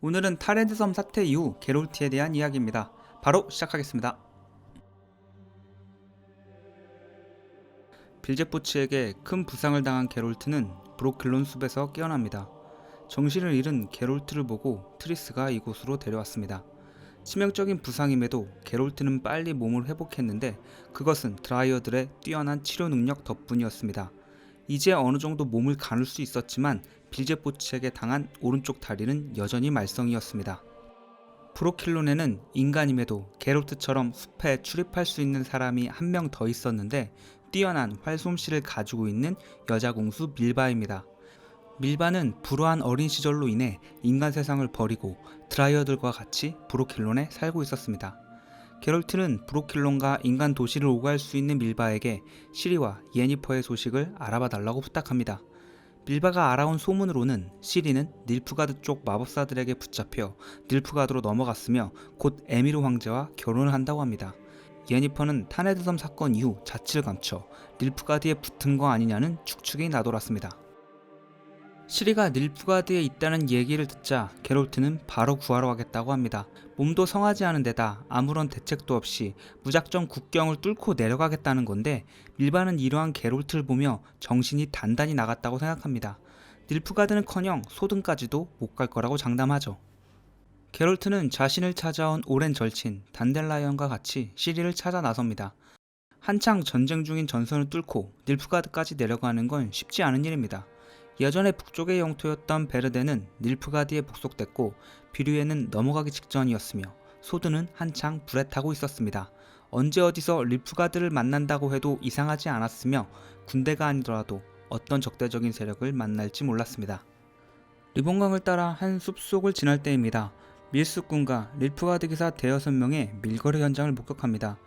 오늘은 타레드섬 사태 이후 게롤트에 대한 이야기입니다. 바로 시작하겠습니다. 빌제포츠에게 큰 부상을 당한 게롤트는 브로클론 숲에서 깨어납니다. 정신을 잃은 게롤트를 보고 트리스가 이곳으로 데려왔습니다. 치명적인 부상임에도 게롤트는 빨리 몸을 회복했는데 그것은 드라이어들의 뛰어난 치료 능력 덕분이었습니다. 이제 어느 정도 몸을 가눌 수 있었지만 빌제포츠에게 당한 오른쪽 다리는 여전히 말썽이었습니다. 브로킬론에는 인간임에도 게롤트처럼 숲에 출입할 수 있는 사람이 한 명 더 있었는데 뛰어난 활솜씨를 가지고 있는 여자 공수 밀바입니다. 밀바는 불우한 어린 시절로 인해 인간 세상을 버리고 드라이어들과 같이 브로킬론에 살고 있었습니다. 게롤트는 브로킬론과 인간 도시를 오갈 수 있는 밀바에게 시리와 예니퍼의 소식을 알아봐 달라고 부탁합니다. 밀바가 알아온 소문으로는 시리는 닐프가드 쪽 마법사들에게 붙잡혀 닐프가드로 넘어갔으며 곧 에미르 황제와 결혼을 한다고 합니다. 예니퍼는 타네드섬 사건 이후 자취를 감춰 닐프가드에 붙은 거 아니냐는 축축이 나돌았습니다. 시리가 닐프가드에 있다는 얘기를 듣자 게롤트는 바로 구하러 가겠다고 합니다. 몸도 성하지 않은 데다 아무런 대책도 없이 무작정 국경을 뚫고 내려가겠다는 건데 밀바는 이러한 게롤트를 보며 정신이 단단히 나갔다고 생각합니다. 닐프가드는커녕 소등까지도 못 갈 거라고 장담하죠. 게롤트는 자신을 찾아온 오랜 절친 단델라이언과 같이 시리를 찾아 나섭니다. 한창 전쟁 중인 전선을 뚫고 닐프가드까지 내려가는 건 쉽지 않은 일입니다. 예전에 북쪽의 영토였던 베르데는 닐프가드에 복속됐고 비류에는 넘어가기 직전이었으며 소드는 한창 불에 타고 있었습니다. 언제 어디서 닐프가드를 만난다고 해도 이상하지 않았으며 군대가 아니더라도 어떤 적대적인 세력을 만날지 몰랐습니다. 리본강을 따라 한 숲속을 지날 때입니다. 밀수꾼과 릴프가드 기사 대여섯 명의 밀거래 현장을 목격합니다.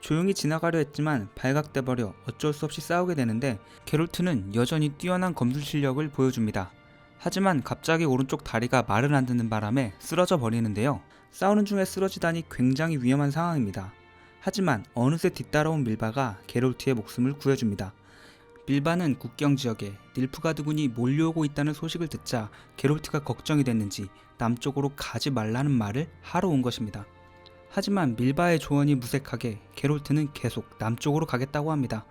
조용히 지나가려 했지만 발각돼 버려 어쩔 수 없이 싸우게 되는데 게롤트는 여전히 뛰어난 검술 실력을 보여줍니다. 하지만 갑자기 오른쪽 다리가 말을 안 듣는 바람에 쓰러져 버리는데요. 싸우는 중에 쓰러지다니 굉장히 위험한 상황입니다. 하지만 어느새 뒤따라온 밀바가 게롤트의 목숨을 구해줍니다. 밀바는 국경 지역에 닐프가드군이 몰려오고 있다는 소식을 듣자 게롤트가 걱정이 됐는지 남쪽으로 가지 말라는 말을 하러 온 것입니다. 하지만 밀바의 조언이 무색하게 게롤트는 계속 남쪽으로 가겠다고 합니다.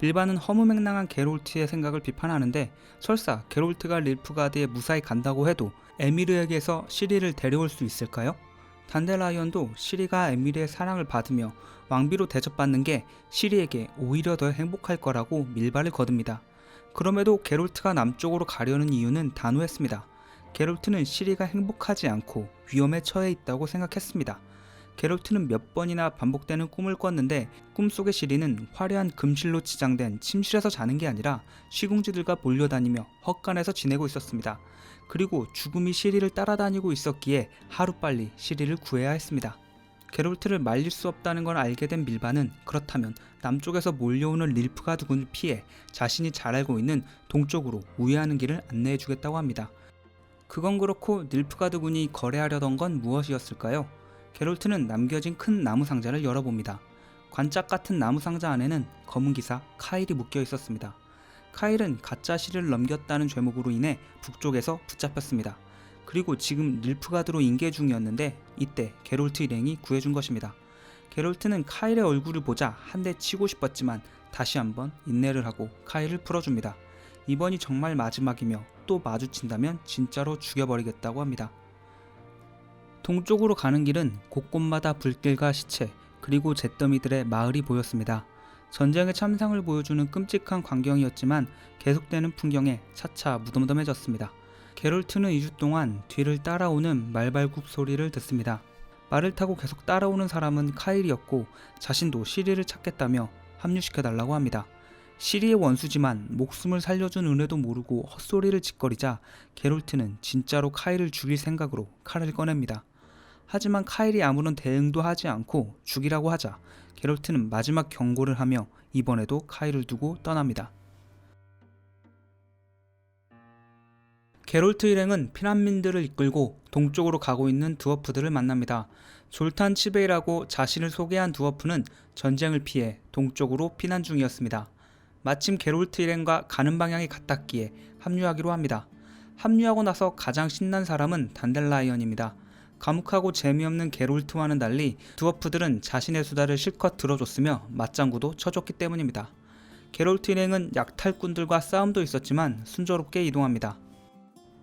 밀바는 허무맹랑한 게롤트의 생각을 비판하는데 설사 게롤트가 릴프가드에 무사히 간다고 해도 에미르에게서 시리를 데려올 수 있을까요? 단델라이언도 시리가 에미르의 사랑을 받으며 왕비로 대접받는 게 시리에게 오히려 더 행복할 거라고 밀바를 거둡니다. 그럼에도 게롤트가 남쪽으로 가려는 이유는 단호했습니다. 게롤트는 시리가 행복하지 않고 위험에 처해 있다고 생각했습니다. 게롤트는 몇 번이나 반복되는 꿈을 꿨는데 꿈속의 시리는 화려한 금실로 치장된 침실에서 자는 게 아니라 시궁지들과 몰려다니며 헛간에서 지내고 있었습니다. 그리고 죽음이 시리를 따라다니고 있었기에 하루빨리 시리를 구해야 했습니다. 게롤트를 말릴 수 없다는 걸 알게 된 밀바는 그렇다면 남쪽에서 몰려오는 릴프가드군을 피해 자신이 잘 알고 있는 동쪽으로 우회하는 길을 안내해 주겠다고 합니다. 그건 그렇고 닐프가드군이 거래하려던 건 무엇이었을까요? 게롤트는 남겨진 큰 나무 상자를 열어봅니다. 관짝 같은 나무 상자 안에는 검은 기사 카일이 묶여 있었습니다. 카일은 가짜 시를 넘겼다는 죄목으로 인해 북쪽에서 붙잡혔습니다. 그리고 지금 닐프가드로 인계 중이었는데 이때 게롤트 일행이 구해준 것입니다. 게롤트는 카일의 얼굴을 보자 한 대 치고 싶었지만 다시 한번 인내를 하고 카일을 풀어줍니다. 이번이 정말 마지막이며 또 마주친다면 진짜로 죽여버리겠다고 합니다. 동쪽으로 가는 길은 곳곳마다 불길과 시체 그리고 잿더미들의 마을이 보였습니다. 전쟁의 참상을 보여주는 끔찍한 광경이었지만 계속되는 풍경에 차차 무덤덤해졌습니다. 게롤트는 2주 동안 뒤를 따라오는 말발굽 소리를 듣습니다. 말을 타고 계속 따라오는 사람은 카일이었고 자신도 시리를 찾겠다며 합류시켜달라고 합니다. 시리의 원수지만 목숨을 살려준 은혜도 모르고 헛소리를 짓거리자 게롤트는 진짜로 카일을 죽일 생각으로 칼을 꺼냅니다. 하지만 카일이 아무런 대응도 하지 않고 죽이라고 하자 게롤트는 마지막 경고를 하며 이번에도 카일을 두고 떠납니다. 게롤트 일행은 피난민들을 이끌고 동쪽으로 가고 있는 두어프들을 만납니다. 졸탄 치베이라고 자신을 소개한 두어프는 전쟁을 피해 동쪽으로 피난 중이었습니다. 마침 게롤트 일행과 가는 방향이 같았기에 합류하기로 합니다. 합류하고 나서 가장 신난 사람은 단델라이언입니다. 과묵하고 재미없는 게롤트와는 달리 두어프들은 자신의 수다를 실컷 들어줬으며 맞장구도 쳐줬기 때문입니다. 게롤트 일행은 약탈꾼들과 싸움도 있었지만 순조롭게 이동합니다.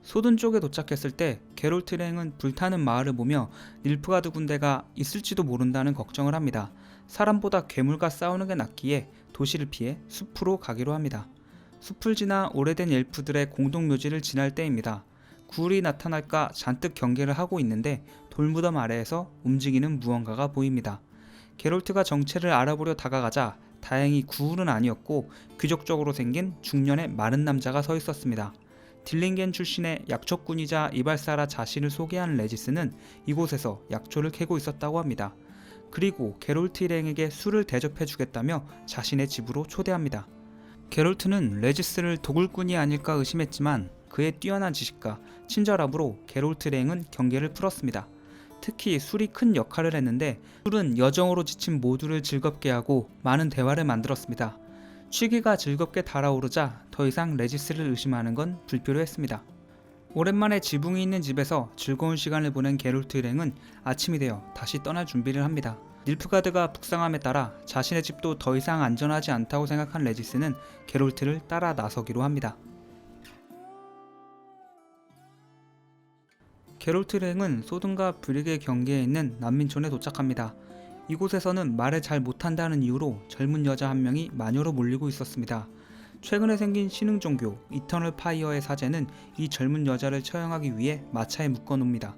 소든 쪽에 도착했을 때 게롤트 일행은 불타는 마을을 보며 닐프가드 군대가 있을지도 모른다는 걱정을 합니다. 사람보다 괴물과 싸우는 게 낫기에 도시를 피해 숲으로 가기로 합니다. 숲을 지나 오래된 엘프들의 공동 묘지를 지날 때입니다. 구울이 나타날까 잔뜩 경계를 하고 있는데 돌무덤 아래에서 움직이는 무언가가 보입니다. 게롤트가 정체를 알아보려 다가가자 다행히 구울은 아니었고 귀족적으로 생긴 중년의 마른 남자가 서 있었습니다. 딜링겐 출신의 약초꾼이자 이발사라 자신을 소개한 레지스는 이곳에서 약초를 캐고 있었다고 합니다. 그리고 게롤트 일행에게 술을 대접해 주겠다며 자신의 집으로 초대합니다. 게롤트는 레지스를 도굴꾼이 아닐까 의심했지만 그의 뛰어난 지식과 친절함으로 게롤트 일행은 경계를 풀었습니다. 특히 술이 큰 역할을 했는데 술은 여정으로 지친 모두를 즐겁게 하고 많은 대화를 만들었습니다. 취기가 즐겁게 달아오르자 더 이상 레지스를 의심하는 건 불필요했습니다. 오랜만에 지붕이 있는 집에서 즐거운 시간을 보낸 게롤트 일행은 아침이 되어 다시 떠날 준비를 합니다. 닐프가드가 북상함에 따라 자신의 집도 더 이상 안전하지 않다고 생각한 레지스는 게롤트를 따라 나서기로 합니다. 게롤트 일행은 소든과 브릭의 경계에 있는 난민촌에 도착합니다. 이곳에서는 말을 잘 못한다는 이유로 젊은 여자 한 명이 마녀로 몰리고 있었습니다. 최근에 생긴 신흥 종교 이터널 파이어의 사제는 이 젊은 여자를 처형하기 위해 마차에 묶어놉니다.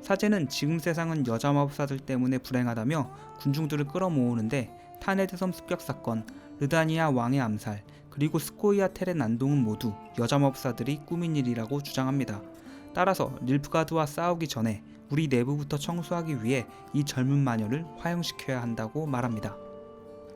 사제는 지금 세상은 여자 마법사들 때문에 불행하다며 군중들을 끌어모으는데 타네드섬 습격 사건, 르다니아 왕의 암살, 그리고 스코이아 텔의 난동은 모두 여자 마법사들이 꾸민 일이라고 주장합니다. 따라서 닐프가드와 싸우기 전에 우리 내부부터 청소하기 위해 이 젊은 마녀를 화형시켜야 한다고 말합니다.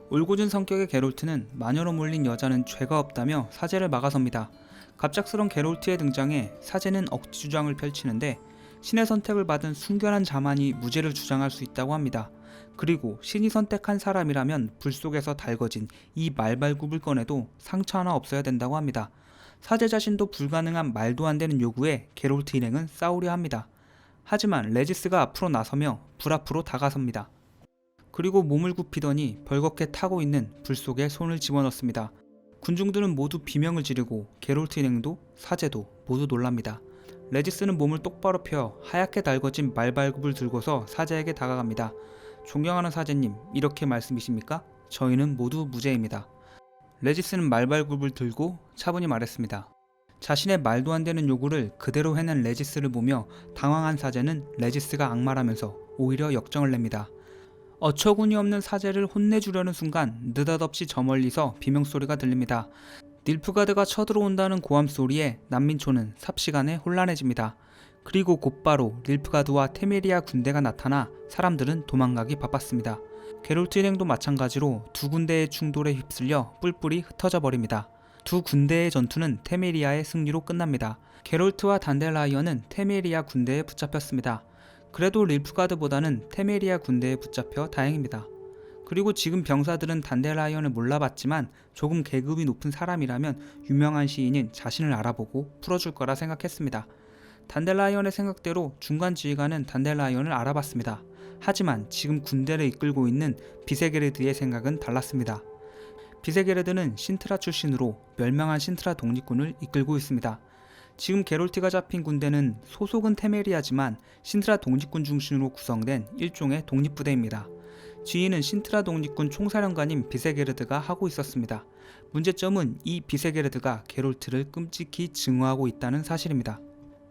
울고준 성격의 게롤트는 마녀로 몰린 여자는 죄가 없다며 사제를 막아섭니다. 갑작스런 게롤트의 등장에 사제는 억지 주장을 펼치는데 신의 선택을 받은 순결한 자만이 무죄를 주장할 수 있다고 합니다. 그리고 신이 선택한 사람이라면 불 속에서 달궈진 이 말발굽을 꺼내도 상처 하나 없어야 된다고 합니다. 사제 자신도 불가능한 말도 안 되는 요구에 게롤트 일행은 싸우려 합니다. 하지만 레지스가 앞으로 나서며 불 앞으로 다가섭니다. 그리고 몸을 굽히더니 벌겋게 타고 있는 불 속에 손을 집어넣습니다. 군중들은 모두 비명을 지르고 게롤트 일행도 사제도 모두 놀랍니다. 레지스는 몸을 똑바로 펴 하얗게 달궈진 말발굽을 들고서 사제에게 다가갑니다. 존경하는 사제님, 이렇게 말씀이십니까? 저희는 모두 무죄입니다. 레지스는 말발굽을 들고 차분히 말했습니다. 자신의 말도 안 되는 요구를 그대로 해낸 레지스를 보며 당황한 사제는 레지스가 악말하면서 오히려 역정을 냅니다. 어처구니 없는 사제를 혼내주려는 순간 느닷없이 저 멀리서 비명소리가 들립니다. 닐프가드가 쳐들어온다는 고함 소리에 난민초는 삽시간에 혼란해집니다. 그리고 곧바로 닐프가드와 테메리아 군대가 나타나 사람들은 도망가기 바빴습니다. 게롤트 일행도 마찬가지로 두 군대의 충돌에 휩쓸려 뿔뿔이 흩어져 버립니다. 두 군대의 전투는 테메리아의 승리로 끝납니다. 게롤트와 단델라이언은 테메리아 군대에 붙잡혔습니다. 그래도 릴프가드보다는 테메리아 군대에 붙잡혀 다행입니다. 그리고 지금 병사들은 단델라이언을 몰라봤지만 조금 계급이 높은 사람이라면 유명한 시인인 자신을 알아보고 풀어줄 거라 생각했습니다. 단델라이언의 생각대로 중간 지휘관은 단델라이언을 알아봤습니다. 하지만 지금 군대를 이끌고 있는 비세게르드의 생각은 달랐습니다. 비세게르드는 신트라 출신으로 멸망한 신트라 독립군을 이끌고 있습니다. 지금 게롤티가 잡힌 군대는 소속은 테메리아지만 신트라 독립군 중심으로 구성된 일종의 독립부대입니다. 지휘는 신트라 독립군 총사령관인 비세게르드가 하고 있었습니다. 문제점은 이 비세게르드가 게롤트를 끔찍히 증오하고 있다는 사실입니다.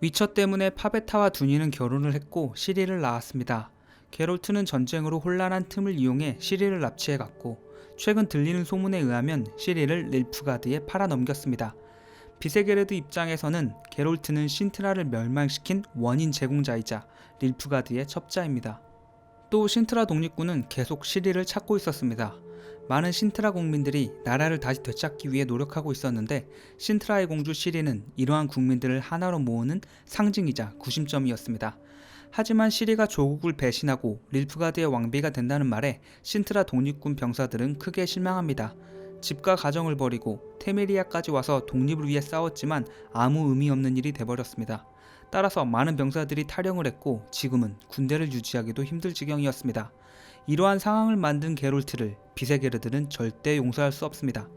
위처 때문에 파베타와 두니는 결혼을 했고 시리를 낳았습니다. 게롤트는 전쟁으로 혼란한 틈을 이용해 시리를 납치해 갔고 최근 들리는 소문에 의하면 시리를 릴프가드에 팔아 넘겼습니다. 비세게르드 입장에서는 게롤트는 신트라를 멸망시킨 원인 제공자이자 릴프가드의 첩자입니다. 또 신트라 독립군은 계속 시리를 찾고 있었습니다. 많은 신트라 국민들이 나라를 다시 되찾기 위해 노력하고 있었는데 신트라의 공주 시리는 이러한 국민들을 하나로 모으는 상징이자 구심점이었습니다. 하지만 시리가 조국을 배신하고 릴프가드의 왕비가 된다는 말에 신트라 독립군 병사들은 크게 실망합니다. 집과 가정을 버리고 테메리아까지 와서 독립을 위해 싸웠지만 아무 의미 없는 일이 돼버렸습니다. 따라서 많은 병사들이 탈영을 했고 지금은 군대를 유지하기도 힘들 지경이었습니다. 이러한 상황을 만든 게롤트를 비세게르들은 절대 용서할 수 없습니다.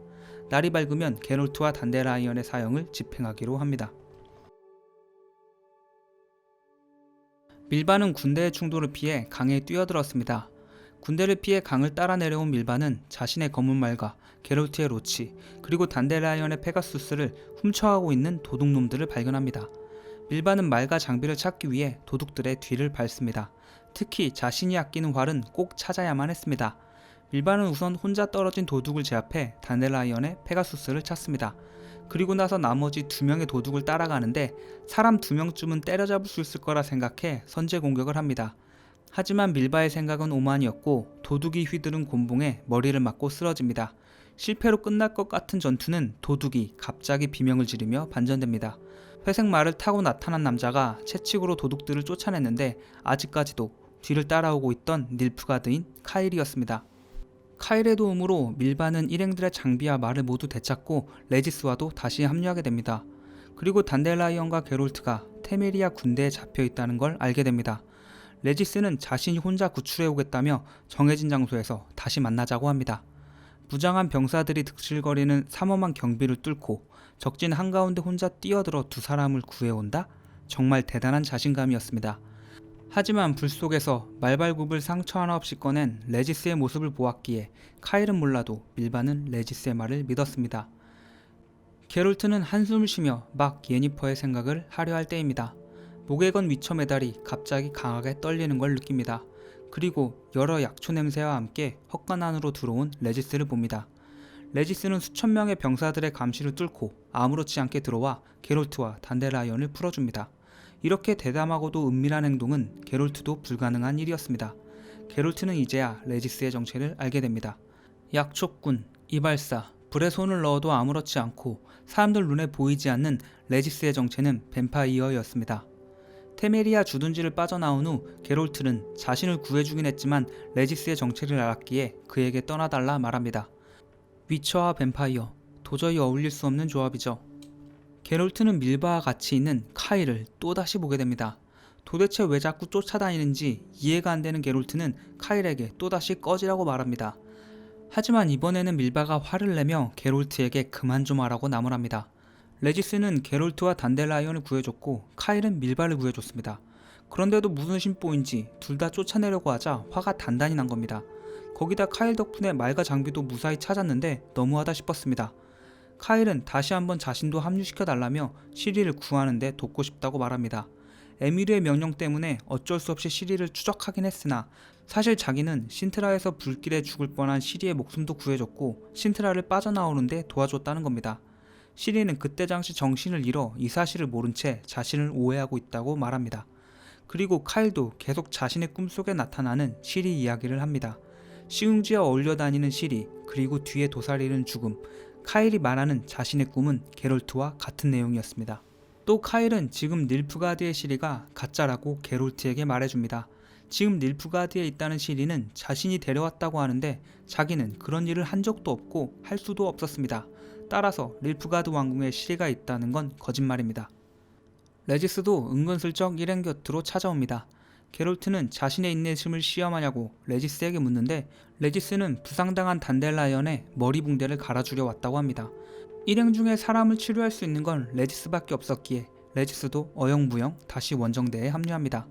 날이 밝으면 게롤트와 단데라이언의 사형을 집행하기로 합니다. 밀반은 군대의 충돌을 피해 강에 뛰어들었습니다. 군대를 피해 강을 따라 내려온 밀반은 자신의 검은 말과 게롤트의 로치 그리고 단데라이언의 페가수스를 훔쳐가고 있는 도둑놈들을 발견합니다. 밀반은 말과 장비를 찾기 위해 도둑들의 뒤를 밟습니다. 특히 자신이 아끼는 활은 꼭 찾아야만 했습니다. 밀반은 우선 혼자 떨어진 도둑을 제압해 단데라이언의 페가수스를 찾습니다. 그리고 나서 나머지 두 명의 도둑을 따라가는데 사람 두 명쯤은 때려잡을 수 있을 거라 생각해 선제 공격을 합니다. 하지만 밀바의 생각은 오만이었고 도둑이 휘두른 곤봉에 머리를 맞고 쓰러집니다. 실패로 끝날 것 같은 전투는 도둑이 갑자기 비명을 지르며 반전됩니다. 회색 말을 타고 나타난 남자가 채찍으로 도둑들을 쫓아냈는데 아직까지도 뒤를 따라오고 있던 닐프가드인 카일이었습니다. 카일의 도움으로 밀반은 일행들의 장비와 말을 모두 되찾고 레지스와도 다시 합류하게 됩니다. 그리고 단델라이언과 게롤트가 테메리아 군대에 잡혀 있다는 걸 알게 됩니다. 레지스는 자신이 혼자 구출해 오겠다며 정해진 장소에서 다시 만나자고 합니다. 무장한 병사들이 득실거리는 삼엄한 경비를 뚫고 적진 한가운데 혼자 뛰어들어 두 사람을 구해온다? 정말 대단한 자신감이었습니다. 하지만 불 속에서 말발굽을 상처 하나 없이 꺼낸 레지스의 모습을 보았기에 카일은 몰라도 밀반은 레지스의 말을 믿었습니다. 게롤트는 한숨을 쉬며 막 예니퍼의 생각을 하려 할 때입니다. 목에 건 위쳐 메달이 갑자기 강하게 떨리는 걸 느낍니다. 그리고 여러 약초 냄새와 함께 헛간 안으로 들어온 레지스를 봅니다. 레지스는 수천 명의 병사들의 감시를 뚫고 아무렇지 않게 들어와 게롤트와 단데라이언을 풀어줍니다. 이렇게 대담하고도 은밀한 행동은 게롤트도 불가능한 일이었습니다. 게롤트는 이제야 레지스의 정체를 알게 됩니다. 약초꾼, 이발사, 불에 손을 넣어도 아무렇지 않고 사람들 눈에 보이지 않는 레지스의 정체는 뱀파이어였습니다. 테메리아 주둔지를 빠져나온 후 게롤트는 자신을 구해주긴 했지만 레지스의 정체를 알았기에 그에게 떠나달라 말합니다. 위처와 뱀파이어 도저히 어울릴 수 없는 조합이죠. 게롤트는 밀바와 같이 있는 카일을 또다시 보게 됩니다. 도대체 왜 자꾸 쫓아다니는지 이해가 안 되는 게롤트는 카일에게 또다시 꺼지라고 말합니다. 하지만 이번에는 밀바가 화를 내며 게롤트에게 그만 좀 하라고 나무랍니다. 레지스는 게롤트와 단델라이언을 구해줬고 카일은 밀바를 구해줬습니다. 그런데도 무슨 심보인지 둘 다 쫓아내려고 하자 화가 단단히 난 겁니다. 거기다 카일 덕분에 말과 장비도 무사히 찾았는데 너무하다 싶었습니다. 카일은 다시 한번 자신도 합류시켜 달라며 시리를 구하는데 돕고 싶다고 말합니다. 에미르의 명령 때문에 어쩔 수 없이 시리를 추적하긴 했으나 사실 자기는 신트라에서 불길에 죽을 뻔한 시리의 목숨도 구해줬고 신트라를 빠져나오는데 도와줬다는 겁니다. 시리는 그때 당시 정신을 잃어 이 사실을 모른 채 자신을 오해하고 있다고 말합니다. 그리고 카일도 계속 자신의 꿈속에 나타나는 시리 이야기를 합니다. 시흥지와 어울려 다니는 시리, 그리고 뒤에 도사리는 죽음, 카일이 말하는 자신의 꿈은 게롤트와 같은 내용이었습니다. 또 카일은 지금 닐프가드의 시리가 가짜라고 게롤트에게 말해줍니다. 지금 닐프가드에 있다는 시리는 자신이 데려왔다고 하는데 자기는 그런 일을 한 적도 없고 할 수도 없었습니다. 따라서 닐프가드 왕궁에 시리가 있다는 건 거짓말입니다. 레지스도 은근슬쩍 일행 곁으로 찾아옵니다. 게롤트는 자신의 인내심을 시험하냐고 레지스에게 묻는데 레지스는 부상당한 단델라이언의 머리 붕대를 갈아주려 왔다고 합니다. 일행 중에 사람을 치료할 수 있는 건 레지스밖에 없었기에 레지스도 어영부영 다시 원정대에 합류합니다.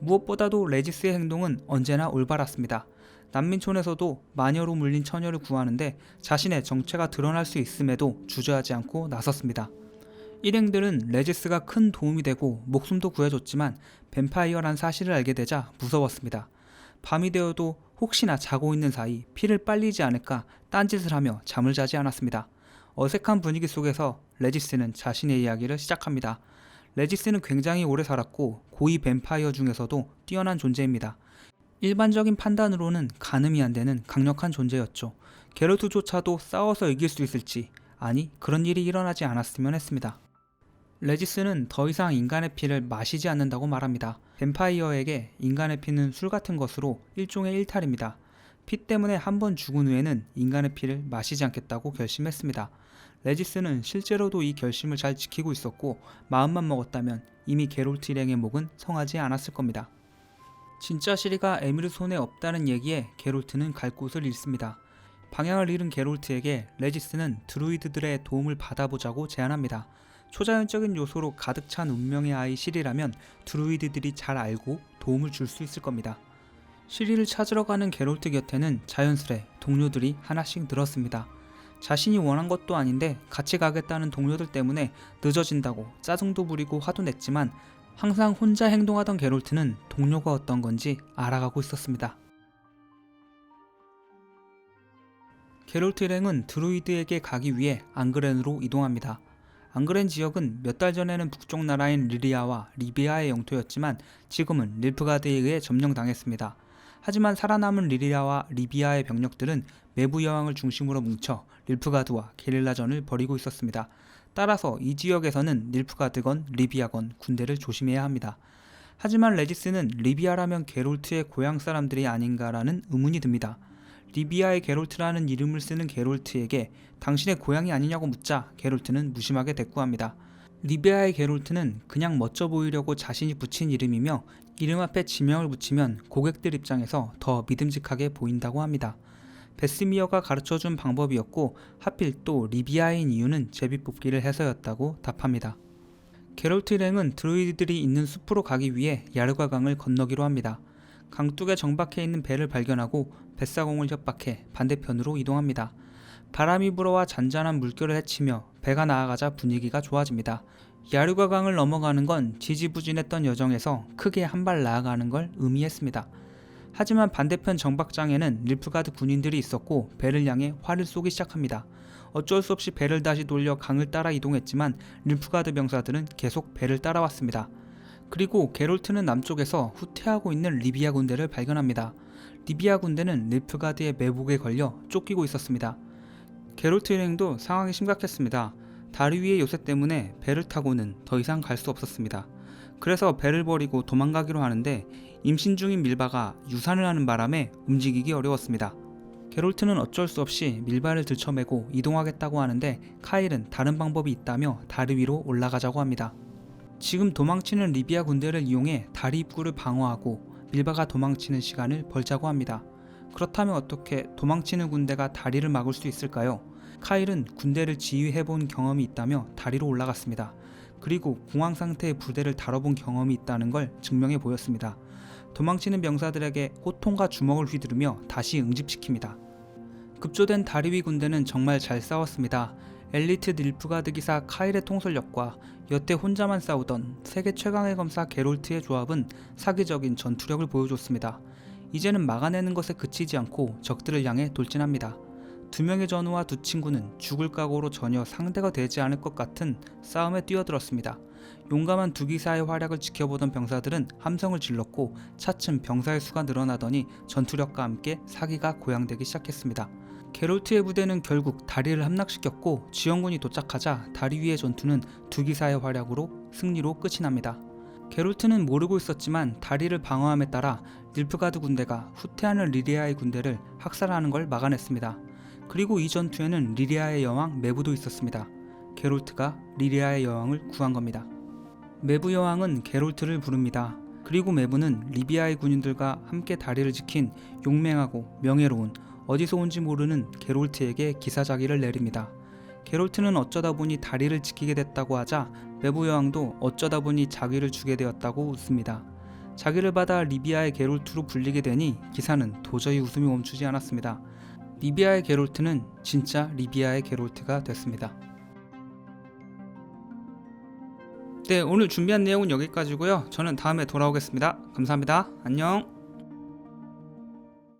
무엇보다도 레지스의 행동은 언제나 올바랐습니다. 난민촌에서도 마녀로 물린 처녀를 구하는데 자신의 정체가 드러날 수 있음에도 주저하지 않고 나섰습니다. 일행들은 레지스가 큰 도움이 되고 목숨도 구해줬지만 뱀파이어란 사실을 알게 되자 무서웠습니다. 밤이 되어도 혹시나 자고 있는 사이 피를 빨리지 않을까 딴짓을 하며 잠을 자지 않았습니다. 어색한 분위기 속에서 레지스는 자신의 이야기를 시작합니다. 레지스는 굉장히 오래 살았고 고위 뱀파이어 중에서도 뛰어난 존재입니다. 일반적인 판단으로는 가늠이 안 되는 강력한 존재였죠. 게르트조차도 싸워서 이길 수 있을지 아니 그런 일이 일어나지 않았으면 했습니다. 레지스는 더 이상 인간의 피를 마시지 않는다고 말합니다. 뱀파이어에게 인간의 피는 술 같은 것으로 일종의 일탈입니다. 피 때문에 한 번 죽은 후에는 인간의 피를 마시지 않겠다고 결심했습니다. 레지스는 실제로도 이 결심을 잘 지키고 있었고 마음만 먹었다면 이미 게롤트 일행의 목은 성하지 않았을 겁니다. 진짜 시리가 에미르 손에 없다는 얘기에 게롤트는 갈 곳을 잃습니다. 방향을 잃은 게롤트에게 레지스는 드루이드들의 도움을 받아보자고 제안합니다. 초자연적인 요소로 가득 찬 운명의 아이 시리라면 드루이드들이 잘 알고 도움을 줄 수 있을 겁니다. 시리를 찾으러 가는 게롤트 곁에는 자연스레 동료들이 하나씩 늘었습니다. 자신이 원한 것도 아닌데 같이 가겠다는 동료들 때문에 늦어진다고 짜증도 부리고 화도 냈지만 항상 혼자 행동하던 게롤트는 동료가 어떤 건지 알아가고 있었습니다. 게롤트 일행은 드루이드에게 가기 위해 앙그렌으로 이동합니다. 앙그렌 지역은 몇 달 전에는 북쪽 나라인 리리아와 리비아의 영토였지만 지금은 릴프가드에 의해 점령당했습니다. 하지만 살아남은 리리아와 리비아의 병력들은 매부 여왕을 중심으로 뭉쳐 릴프가드와 게릴라전을 벌이고 있었습니다. 따라서 이 지역에서는 릴프가드건 리비아건 군대를 조심해야 합니다. 하지만 레지스는 리비아라면 게롤트의 고향 사람들이 아닌가라는 의문이 듭니다. 리비아의 게롤트라는 이름을 쓰는 게롤트에게 당신의 고향이 아니냐고 묻자 게롤트는 무심하게 대꾸합니다. 리비아의 게롤트는 그냥 멋져 보이려고 자신이 붙인 이름이며 이름 앞에 지명을 붙이면 고객들 입장에서 더 믿음직하게 보인다고 합니다. 베스미어가 가르쳐준 방법이었고 하필 또 리비아인 이유는 제비뽑기를 해서였다고 답합니다. 게롤트 일행은 드루이드들이 있는 숲으로 가기 위해 야르과 강을 건너기로 합니다. 강둑에 정박해 있는 배를 발견하고 뱃사공을 협박해 반대편으로 이동합니다. 바람이 불어와 잔잔한 물결을 헤치며 배가 나아가자 분위기가 좋아집니다. 야르과 강을 넘어가는 건 지지부진했던 여정에서 크게 한 발 나아가는 걸 의미했습니다. 하지만 반대편 정박장에는 릴프가드 군인들이 있었고 배를 향해 활을 쏘기 시작합니다. 어쩔 수 없이 배를 다시 돌려 강을 따라 이동했지만 릴프가드 병사들은 계속 배를 따라왔습니다. 그리고 게롤트는 남쪽에서 후퇴하고 있는 리비아 군대를 발견합니다. 리비아 군대는 릴프가드의 매복에 걸려 쫓기고 있었습니다. 게롤트 일행도 상황이 심각했습니다. 다리 위의 요새 때문에 배를 타고는 더 이상 갈 수 없었습니다. 그래서 배를 버리고 도망가기로 하는데 임신 중인 밀바가 유산을 하는 바람에 움직이기 어려웠습니다. 게롤트는 어쩔 수 없이 밀바를 들쳐매고 이동하겠다고 하는데 카일은 다른 방법이 있다며 다리 위로 올라가자고 합니다. 지금 도망치는 리비아 군대를 이용해 다리 입구를 방어하고 밀바가 도망치는 시간을 벌자고 합니다. 그렇다면 어떻게 도망치는 군대가 다리를 막을 수 있을까요? 카일은 군대를 지휘해 본 경험이 있다며 다리로 올라갔습니다. 그리고 공황 상태의 부대를 다뤄본 경험이 있다는 걸 증명해 보였습니다. 도망치는 병사들에게 호통과 주먹을 휘두르며 다시 응집시킵니다. 급조된 다리 위 군대는 정말 잘 싸웠습니다. 엘리트 닐프가드 기사 카일의 통솔력과 여태 혼자만 싸우던 세계 최강의 검사 게롤트의 조합은 사기적인 전투력을 보여줬습니다. 이제는 막아내는 것에 그치지 않고 적들을 향해 돌진합니다. 두 명의 전우와 두 친구는 죽을 각오로 전혀 상대가 되지 않을 것 같은 싸움에 뛰어들었습니다. 용감한 두 기사의 활약을 지켜보던 병사들은 함성을 질렀고 차츰 병사의 수가 늘어나더니 전투력과 함께 사기가 고양되기 시작했습니다. 게롤트의 부대는 결국 다리를 함락시켰고 지원군이 도착하자 다리 위의 전투는 두 기사의 활약으로 승리로 끝이 납니다. 게롤트는 모르고 있었지만 다리를 방어함에 따라 닐프가드 군대가 후퇴하는 리리아의 군대를 학살하는 걸 막아냈습니다. 그리고 이 전투에는 리리아의 여왕 메부도 있었습니다. 게롤트가 리리아의 여왕을 구한 겁니다. 메부 여왕은 게롤트를 부릅니다. 그리고 메부는 리비아의 군인들과 함께 다리를 지킨 용맹하고 명예로운 어디서 온지 모르는 게롤트에게 기사자기를 내립니다. 게롤트는 어쩌다 보니 다리를 지키게 됐다고 하자 메부 여왕도 어쩌다 보니 자기를 주게 되었다고 웃습니다. 자기를 받아 리비아의 게롤트로 불리게 되니 기사는 도저히 웃음이 멈추지 않았습니다. 리비아의 게롤트는 진짜 리비아의 게롤트가 됐습니다. 네, 오늘 준비한 내용은 여기까지고요. 저는 다음에 돌아오겠습니다. 감사합니다. 안녕.